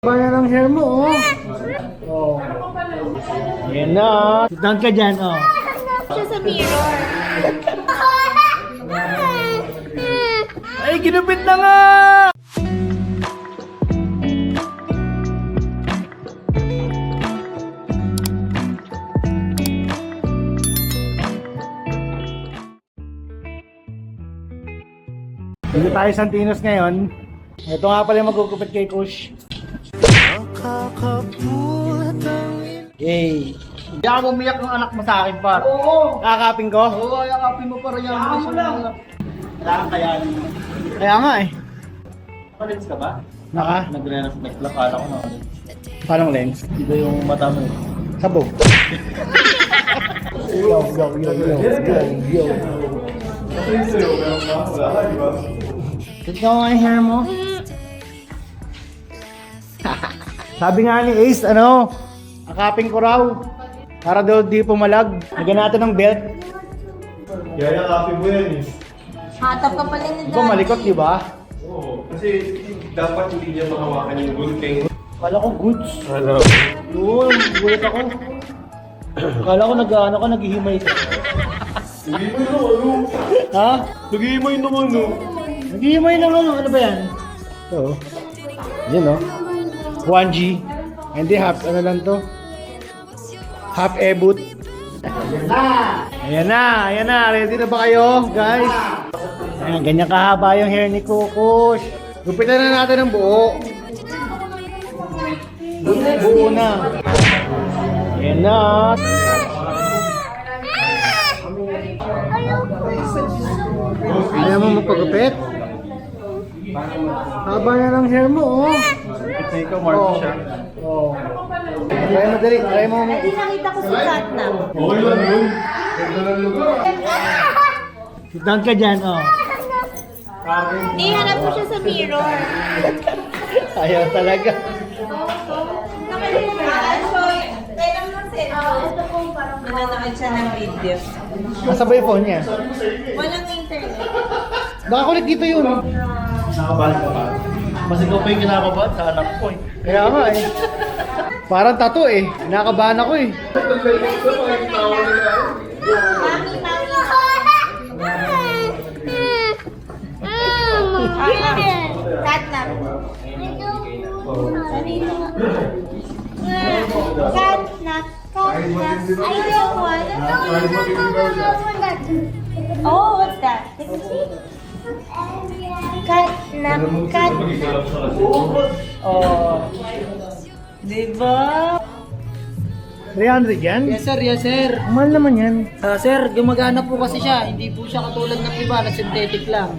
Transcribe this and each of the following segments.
Ba na ng hair mo, oh. Oh. Yan na. Down ka dyan, oh. siya sa mirror. Ay, ginupit na nga! Dito tayo sa Santinos ngayon. Ito nga pala yung magugupit kay Kush. Yay! Hindi ako umiyak ng anak mo sa akin, par. Oo! Kakapin ko? Oo, kakapin mo para yan. Ako lang. Kang kayanin. Kaya nga eh. Palens ka ba? Naka? Nagre-reflect lang kala ko na. Paano lens? Iba yung mata mo. eh. Sabog. yo, yo, yo, yo, yo, yo. Tignan mo nga yung hair mo. Sabi nga ni Ace, ano, akapin ko raw. Para daw di pumalag. Lagyan natin ng belt. Kaya copy mo yan eh. Hatap ka pala ni ba malikot, di ba? Oo. Kasi dapat hindi niya mahawakan yung gulping. Kala ko goods. Ano? Yun, gulat ako. Kala ko nag ano ka, naghihimay ka. Mo na ano. Ha? Nag-iimay naman no. Naghihimay lang ano, ano ba yan? Ito. Yan o. 1G. Hindi, half, ano lang to? Half e-boot. Ayan na, ayan na. Ready na ba kayo, guys? Ayan, ganyan kahaba yung hair ni Kukush. Gupitan na natin ng buo. Buo, buo na. Ayan na. Ayaw mo magpagupit? Haba na ng hair mo, oh. Kita ikaw, Mark siya. Oh. Kaya madali, kaya mo mo. Ay, nakita ko si Satnam. Okay lang yun. Ganda ng lugar. Sit down ka dyan, oh. Hindi, hanap ko siya sa mirror. Ayaw talaga. Nanonood siya ng video. Nasa ba yung phone niya? Walang internet. Baka kulit dito yun. Nakabahan ka ba? Mas ikaw pa yung kinakabahan sa anak ko eh. Kaya nga eh. Parang tato eh. Nakabahan ako eh. I don't want Oh, what's that? Let me see. Catnap. Catnap. Oh. Diba? 300 yan? Yes sir, yes sir. Ang Mahal naman yan. Ah, sir, gumagana po kasi siya. Hindi po siya katulad ng iba na synthetic lang.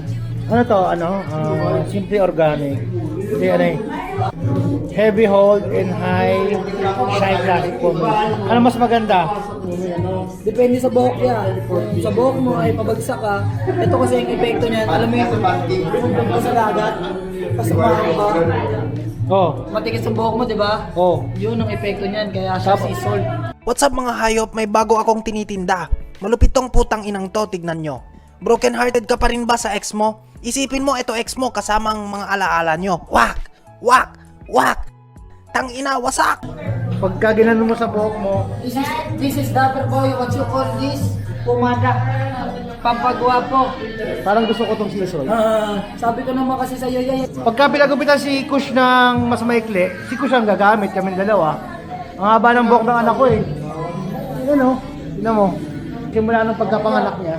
Ano to? Ano? Ah, simply organic. Hindi ano eh. Heavy hold and high shine plastic foam. Ano mas maganda? Depende sa buhok niya. Sa buhok mo ay pabagsak ka, ito kasi yung epekto niyan. Alam mo yung pumunta ka sa dagat, tapos umahon ka, Oh. matigas ang buhok mo, di ba? Oh. Yun ang epekto niyan, kaya siya sea salt. What's up mga hayop? May bago akong tinitinda. Malupit tong putang inang to, tignan nyo. Broken hearted ka pa rin ba sa ex mo? Isipin mo ito ex mo kasama ang mga alaala nyo. Wak! Wak! Wak! Tang ina, wasak! Pagka ginano mo sa buhok mo, This is, this is Dapper Boy, what you call this? Pumada. Pampagwapo. parang gusto ko tong sisol. Ah, sabi ko naman kasi sa iyo, yay. Pagka pinagupitan si Kush ng mas maikli, si Kush ang gagamit, kami dalawa. Ang haba ng buhok ng anak ko eh. Yan o, tignan mo. Simula nung pagkapanganak niya.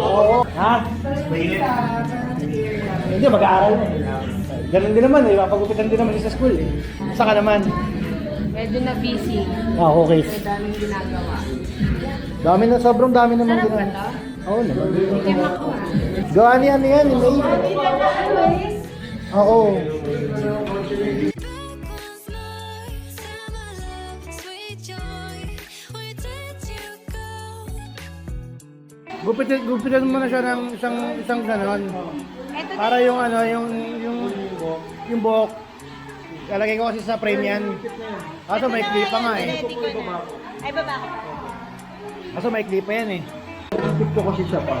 Oo. Ha? Hindi, mag-aaral na eh. Ganun din naman eh, mapagupitan din naman sa school eh. Saka naman. Medyo na busy. Ah, okay. May daming ginagawa. Dami na, sobrang dami naman ginagawa. Oo naman. Hindi makuha. Gawa ni ano yan, ni May. Oo. Gupitan, gupitan mo na siya ng isang isang ganon. Para yung ano, yung yung yung buhok. Lalagay ko kasi sa frame yan. Kaso may clip pa nga eh. Ay, baba. Kaso may clip pa yan eh. Clip ko kasi siya pa.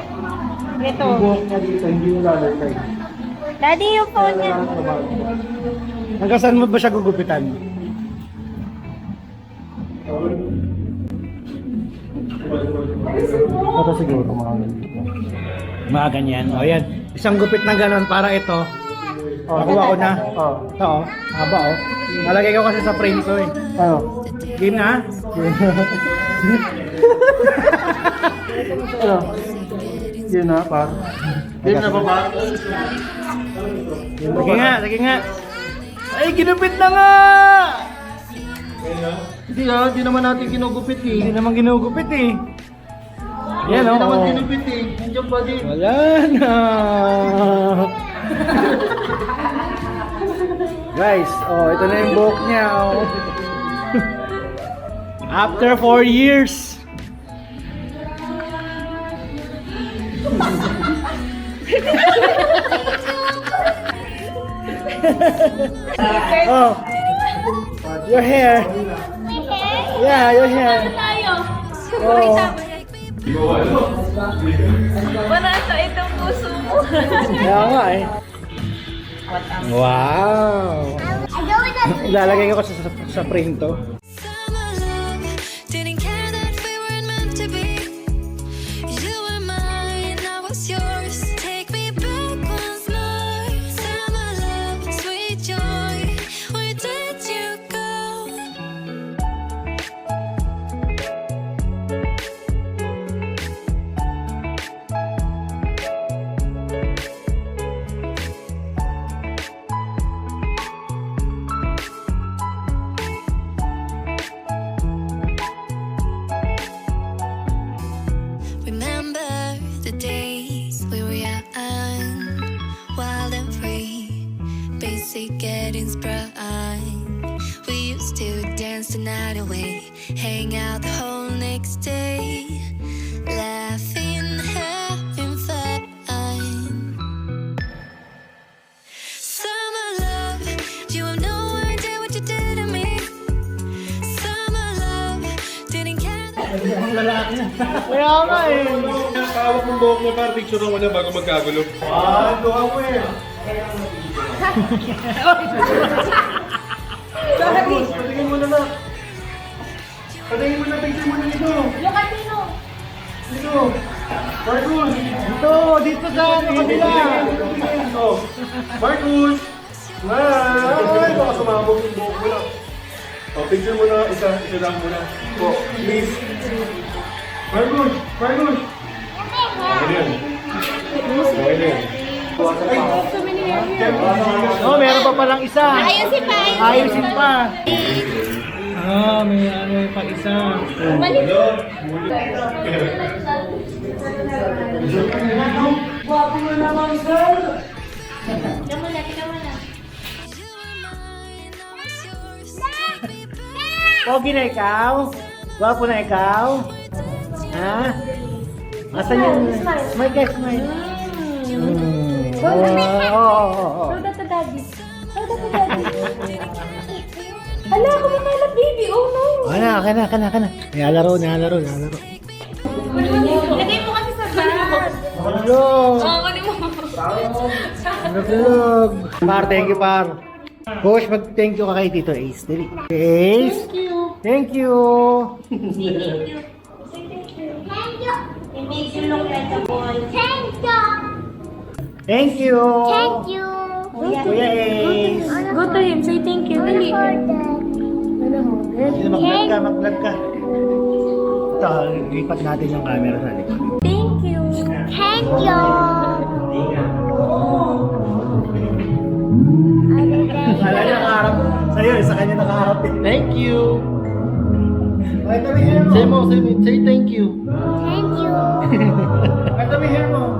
Ito. Yung buhok niya dito, hindi yung lalagay. Daddy, yung phone niya. Hanggang saan mo ba siya gugupitan? Ito siguro mga ganito. Mga ganyan. O yan. Isang gupit na ganon para ito. O, nakuha ko na. O, ito o. Haba o. Nalagay ko kasi sa frame ko eh. Ano? Game na? ano? Game na, par. Game na ba ba? Sige nga, sige nga. Ay, ginupit na nga! Hindi ah, hindi naman natin kinugupit eh. Hindi naman ginugupit eh. Yan Hindi o. naman oh. kinupit eh. Nandiyan pa din. Wala na. Guys, oh, ito na yung buhok niya. Oh. After 4 years. oh. Your hair. Yeah, your hair. Oh. Barata itong puso mo. Kaya nga eh. Wow! Ilalagay ko kasi sa, sa frame to. Night away, hang out the whole next day, laughing, having fun. Summer love, you have no idea what you did to me. Summer love, didn't care. That Kaya nga eh. Nakakawak ng buhok mo para picture mo na bago magkagulo. Ah, doon mo eh. Patingin mo na na. Patingin mo na, picture mo na dito. Yung kanino? Dito. Marcus. Dito, dito sa kabila. Dito. Marcus. Ay, baka sumabog yung buhok mo na. Oh, picture mo na, isa, isa lang mo na. Oh, please. Yan. Na yan. Oh, meron pa palang isa. Ayusin pa, ayusin. Ayusin pa. Ah, may ano pa isa. Tignan mo na, tignan mo na. Take me back. Pogi na ikaw? Gwapo na ikaw? Ha? Asan yung... Smile ka, smile. Mm. Oo, oo, oo, oo. Show that to daddy. Show that to daddy. Hala, kumakalat baby. Oh no. Kana, kana, kana, kana. Nilalaro, nilalaro, nilalaro. Lagay mo kasi sa bag. Hello! Oo, kunin mo. Nagulog. Par, thank you, par. Coach, mag-thank you ka kay Tito Ace. Dali. Ace? Thank you. Thank you. It makes you look like a boy. Thank you. Thank you. Thank you. Kuya Ace. Go to him. Say thank you. Dali. Sino mag-vlog ka, mag-vlog ka. Ito, lipat natin yung camera sa likod. Thank you. Thank you. Kala niya nakaharap. Sa'yo, sa kanya nakaharap eh. Thank you. Ay, hair mo. Say mo, say, mo, say thank you. Thank you. Ay, may hair mo.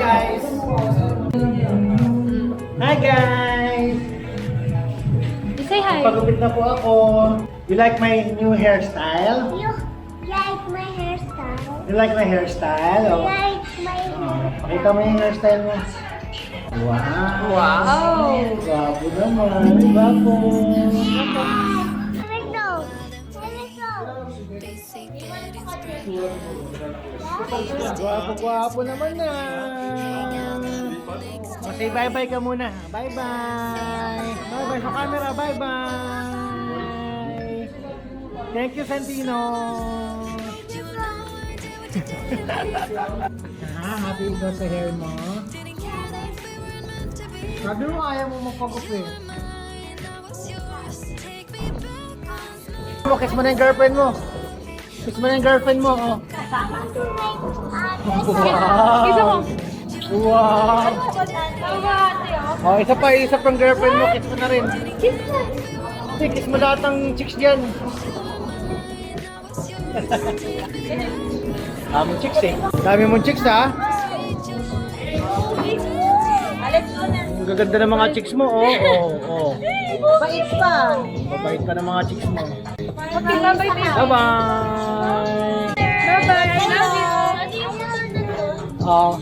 Guys. Hi guys. Say hi. Pagupit na po ako. You like my new hairstyle? You like my hairstyle? You like my hairstyle? Oh. Like pakita mo yung hairstyle mo. Wow! Wow! Gwapo naman. Gwapo. Gwapo, gwapo naman na. O, say bye-bye ka muna. Bye-bye. Bye-bye sa camera. Bye-bye. Thank you, Santino. happy ka sa hair mo. Sabi mo ayaw mo magpagupit. Mo, kiss mo na yung girlfriend mo. Kiss mo na yung girlfriend mo, oh. Isa mo. Wow! Oh, isa pa, isa pang girlfriend mo, kiss mo na rin. Kiss mo lahat ng chicks dyan. Daming chicks eh. Dami mong chicks ha. Ang gaganda ng mga chicks mo, oh, oh, oh. Bait pa. Mabait pa ng mga chicks mo. Okay, bye-bye. Bye-bye! Bye-bye. I love you. Oh,